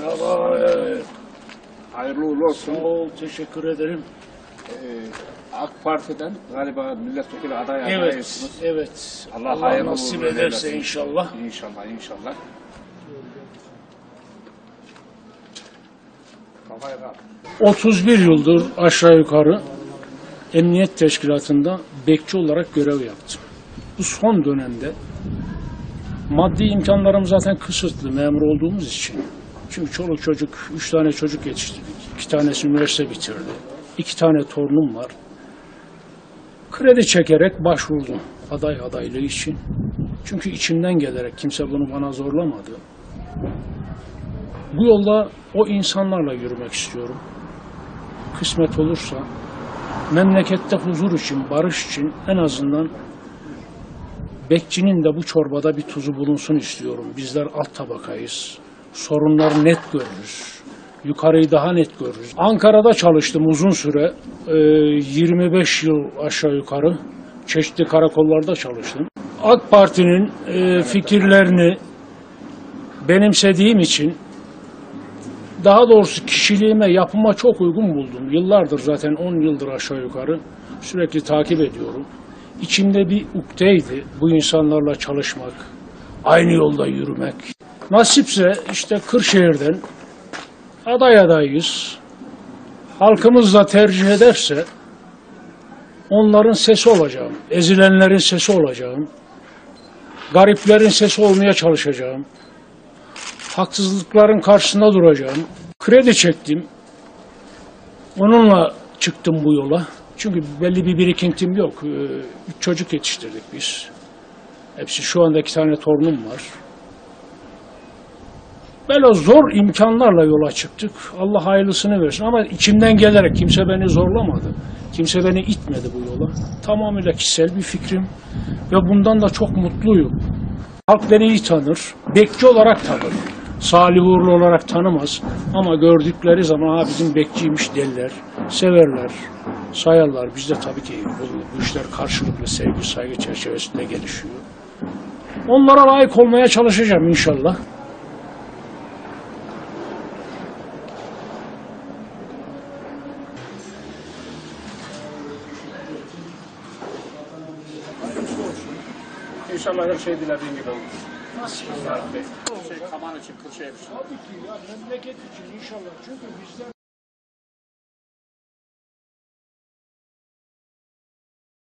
Merhaba. evet. Hayırlı uğurlu olsun. Sağ ol, teşekkür ederim. Ee, AK Parti'den galiba milletvekili aday Evet, adaysınız. evet. Allah Allah, hayırlı nasip ederse eylesin. inşallah. İnşallah, inşallah. Kafaya kalk. 31 yıldır aşağı yukarı Emniyet Teşkilatı'nda bekçi olarak görev yaptım. Bu son dönemde maddi imkanlarım zaten kısıtlı memur olduğumuz için. Çünkü çoluk çocuk, üç tane çocuk yetiştirdik. İki tanesi üniversite bitirdi. İki tane torunum var. Kredi çekerek başvurdum aday adaylığı için. Çünkü içimden gelerek kimse bunu bana zorlamadı. Bu yolda o insanlarla yürümek istiyorum. Kısmet olursa memlekette huzur için, barış için en azından bekçinin de bu çorbada bir tuzu bulunsun istiyorum. Bizler alt tabakayız. Sorunları net görürüz. Yukarıyı daha net görürüz. Ankara'da çalıştım uzun süre. Ee, 25 yıl aşağı yukarı. Çeşitli karakollarda çalıştım. AK Parti'nin e, fikirlerini benimsediğim için daha doğrusu kişiliğime, yapıma çok uygun buldum. Yıllardır zaten 10 yıldır aşağı yukarı sürekli takip ediyorum. İçimde bir ukteydi bu insanlarla çalışmak, aynı yolda yürümek. Nasipse işte Kırşehir'den aday adayız. Halkımız da tercih ederse onların sesi olacağım, ezilenlerin sesi olacağım, gariplerin sesi olmaya çalışacağım haksızlıkların karşısında duracağım. Kredi çektim. Onunla çıktım bu yola. Çünkü belli bir birikintim yok. Ee, Üç çocuk yetiştirdik biz. Hepsi şu anda iki tane torunum var. Böyle zor imkanlarla yola çıktık. Allah hayırlısını versin ama içimden gelerek kimse beni zorlamadı. Kimse beni itmedi bu yola. Tamamıyla kişisel bir fikrim ve bundan da çok mutluyum. Halk beni iyi tanır, bekçi olarak tanır. Salih uğurlu olarak tanımaz ama gördükleri zaman ha bizim bekçiymiş derler, severler, sayarlar. Bizde tabii ki bu, bu işler karşılıklı sevgi, saygı çerçevesinde gelişiyor. Onlara layık olmaya çalışacağım inşallah. İnşallah her şey dilediğin gibi olur. Nasıl? Şey, Kaman için, Kırşehir için. Tabii ki ya memleket için inşallah. Çünkü bizler